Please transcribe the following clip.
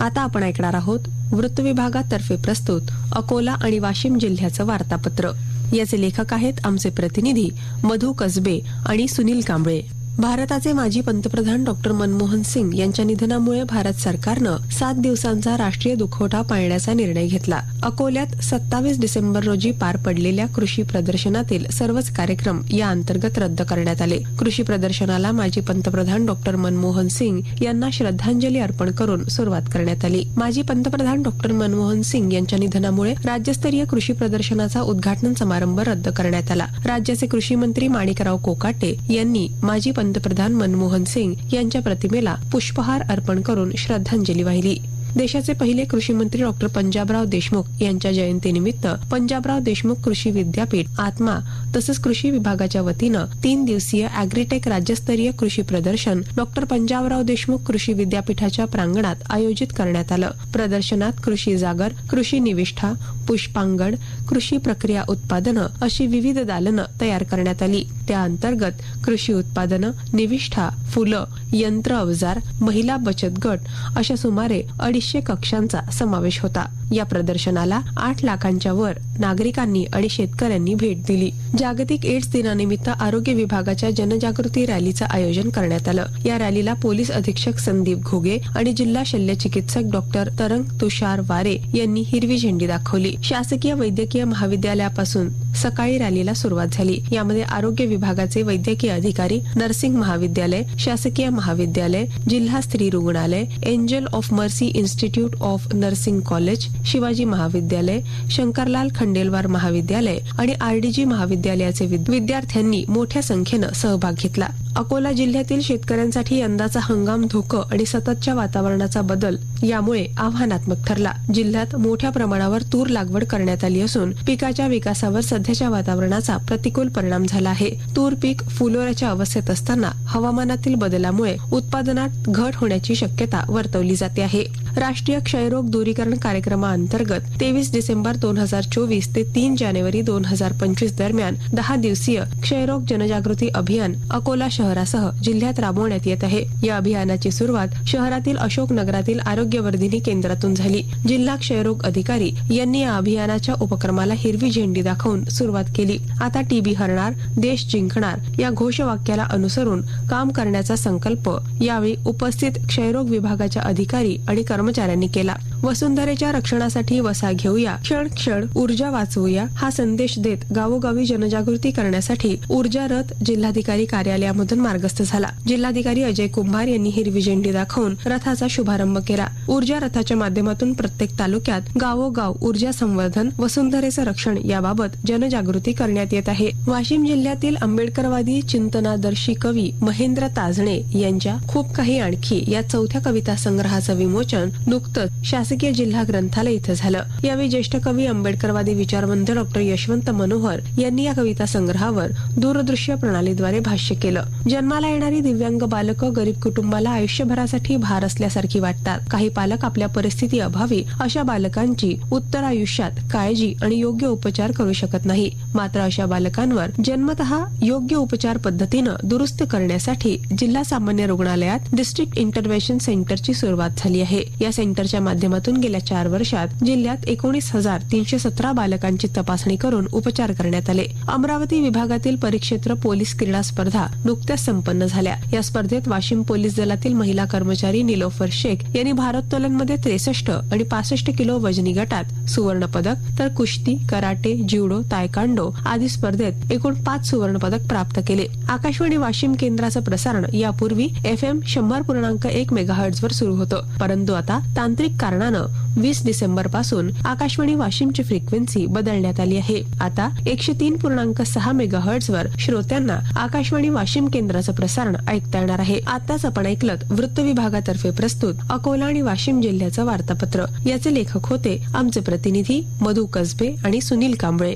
आता आपण ऐकणार आहोत वृत्त विभागातर्फे प्रस्तुत अकोला आणि वाशिम जिल्ह्याचं वार्तापत्र. याचे लेखक आहेत आमचे प्रतिनिधी मधु कसबे आणि सुनील कांबळे. भारताचे माजी पंतप्रधान डॉक्टर मनमोहन सिंग यांच्या निधनामुळे भारत सरकारनं सात दिवसांचा राष्ट्रीय दुखवटा पाळण्याचा निर्णय घेतला. अकोल्यात सत्तावीस डिसेंबर रोजी पार पडलेल्या कृषी प्रदर्शनातील सर्वच कार्यक्रम या अंतर्गत रद्द करण्यात आले. कृषी प्रदर्शनाला माजी पंतप्रधान डॉक्टर मनमोहन सिंग यांना श्रद्धांजली अर्पण करून सुरुवात करण्यात आली. माजी पंतप्रधान डॉक्टर मनमोहन सिंग यांच्या निधनामुळे राज्यस्तरीय कृषी प्रदर्शनाचा उद्घाटन समारंभ रद्द करण्यात आला. राज्याचे कृषी मंत्री माणिकराव कोकाटे यांनी माजी पंतप्रधान मनमोहन सिंग यांच्या प्रतिमेला पुष्पहार अर्पण करून श्रद्धांजली वाहिली. देशाचे पहिले कृषी मंत्री डॉक्टर पंजाबराव देशमुख यांच्या जयंतीनिमित्त पंजाबराव देशमुख कृषी विद्यापीठ आत्मा तसंच कृषी विभागाच्या वतीनं तीन दिवसीय अॅग्रीटेक राज्यस्तरीय कृषी प्रदर्शन डॉक्टर पंजाबराव देशमुख कृषी विद्यापीठाच्या प्रांगणात आयोजित करण्यात आलं. प्रदर्शनात कृषी जागर कृषी निविष्ठा पुष्पांगण कृषी प्रक्रिया उत्पादनं अशी विविध दालनं तयार करण्यात आली. त्या अंतर्गत कृषी उत्पादनं निविष्ठा फुलं यंत्र अवजार महिला बचत गट अशा सुमारे अडीचशे कक्षांचा समावेश होता. या प्रदर्शनाला आठ लाखांच्या वर नागरिकांनी आणि शेतकऱ्यांनी भेट दिली. जागतिक एड्स दिनानिमित्त आरोग्य विभागाच्या जनजागृती रॅलीचं आयोजन करण्यात आलं. या रॅलीला पोलीस अधीक्षक संदीप घोगे आणि जिल्हा शल्य चिकित्सक डॉक्टर तरंग तुषार वारे यांनी हिरवी झेंडी दाखवली. शासकीय वैद्यकीय महाविद्यालयापासून सकाळी रॅलीला सुरुवात झाली. यामध्ये आरोग्य विभागाचे वैद्यकीय अधिकारी नर्सिंग महाविद्यालय शासकीय महाविद्यालय जिल्हा स्त्री रुग्णालय angel of mercy institute of nursing college Shivaji महाविद्यालय शंकरलाल खंडेलवार महाविद्यालय आणि आरडीजी महाविद्यालयाचे विद्यार्थ्यांनी मोठ्या संख्येनं सहभाग घेतला. अकोला जिल्ह्यातील शेतकऱ्यांसाठी यंदाचा हंगाम धोकं आणि सततच्या वातावरणाचा बदल यामुळे आव्हानात्मक ठरला. जिल्ह्यात मोठ्या प्रमाणावर तूर लागवड करण्यात आली असून पिकाच्या विकासावर सध्याच्या वातावरणाचा प्रतिकूल परिणाम झाला आहे. तूर पीक फुलोऱ्याच्या अवस्थेत असताना हवामानातील बदलामुळे उत्पादनात घट होण्याची शक्यता वर्तवली जाते आहे. राष्ट्रीय क्षयरोग दूरीकरण कार्यक्रमाअंतर्गत तेवीस डिसेंबर दोन हजार चोवीस ते तीन जानेवारी दोन हजार पंचवीस दरम्यान दहा दिवसीय क्षयरोग जनजागृती अभियान अकोला शहरासह जिल्ह्यात राबवण्यात येत आहे. या अभियानाची सुरुवात शहरातील अशोक नगरातील आरोग्यवर्धिनी केंद्रातून झाली. जिल्हा क्षयरोग अधिकारी यांनी या अभियानाच्या उपक्रमाला हिरवी झेंडी दाखवून सुरुवात केली. आता टीबी हरणार देश जिंकणार या घोषवाक्याला अनुसरून काम करण्याचा संकल्प यावेळी उपस्थित क्षयरोग विभागाच्या अधिकारी आणि कर्मचाऱ्यांनी केला. वसुंधरेच्या रक्षणासाठी वसा घेऊया. क्षण क्षण ऊर्जा वाचवूया. हा संदेश देत गावोगावी जनजागृती करण्यासाठी ऊर्जा रथ जिल्हाधिकारी कार्यालयामधून मार्गस्थ झाला. जिल्हाधिकारी अजय कुंभार यांनी हिरवी झेंडी दाखवून रथाचा शुभारंभ केला. ऊर्जा रथाच्या माध्यमातून प्रत्येक तालुक्यात गावोगाव ऊर्जा संवर्धन वसुंधरेचं रक्षण याबाबत जनजागृती करण्यात येत आहे. वाशिम जिल्ह्यातील आंबेडकरवादी चिंतनादर्शी कवी महेंद्र ताजणे यांच्या खूप काही आणखी या चौथ्या कविता संग्रहाचं विमोचन नुकतंच शासकीय जिल्हा ग्रंथालय इथं झालं. यावेळी ज्येष्ठ कवी आंबेडकरवादी विचारवंत डॉक्टर यशवंत मनोहर यांनी या कविता संग्रहावर दूरदृश्य प्रणालीद्वारे भाष्य केलं. जन्माला येणारी दिव्यांग बालकं गरीब कुटुंबाला आयुष्यभरासाठी भार असल्यासारखी वाटतात. काही पालक आपल्या परिस्थिती अभावी अशा बालकांची उत्तर आयुष्यात काळजी आणि योग्य उपचार करू शकत नाही. मात्र अशा बालकांवर जन्मतः योग्य उपचार पद्धतीनं दुरुस्त करण्यासाठी जिल्हा सामान्य रुग्णालयात डिस्ट्रिक्ट इंटरव्हेन्शन सेंटरची सुरुवात झाली आहे. या सेंटरच्या माध्यमातून गेल्या चार वर्षात जिल्ह्यात एकोणीस हजार तीनशे सतरा बालकांची तपासणी करून उपचार करण्यात आले. अमरावती विभागातील परिक्षेत्र पोलीस क्रीडा स्पर्धा नुकत्याच संपन्न झाल्या. या स्पर्धेत वाशिम पोलीस दलातील महिला कर्मचारी निलोफर शेख यांनी भारोत्तोलनमध्ये त्रेसष्ट आणि पासष्ट किलो वजनी गटात सुवर्ण पदक तर कुस्ती कराटे ज्युडो तायकांडो आदी स्पर्धेत एकूण पाच सुवर्ण पदक प्राप्त केले. आकाशवाणी वाशिम केंद्राचं प्रसारण यापूर्वी एफ एम शंभर पूर्णांक एक मेगाहर्ट्ज वर सुरू होतं. परंतु आता तांत्रिक कारणानं वीस डिसेंबरपासून आकाशवाणी वाशिमची फ्रिक्वेन्सी बदलण्यात आली आहे. आता एकशे तीन पूर्णांक सहा मेगाहर्ट्ज वर श्रोत्यांना आकाशवाणी वाशिम केंद्राचं प्रसारण ऐकता येणार आहे. आताच आपण ऐकलं वृत्त विभागातर्फे प्रस्तुत अकोला आणि वाशिम जिल्ह्याचं वार्तापत्र. याचे लेखक होते आमचे प्रतिनिधी मधु कसबे आणि सुनील कांबळे.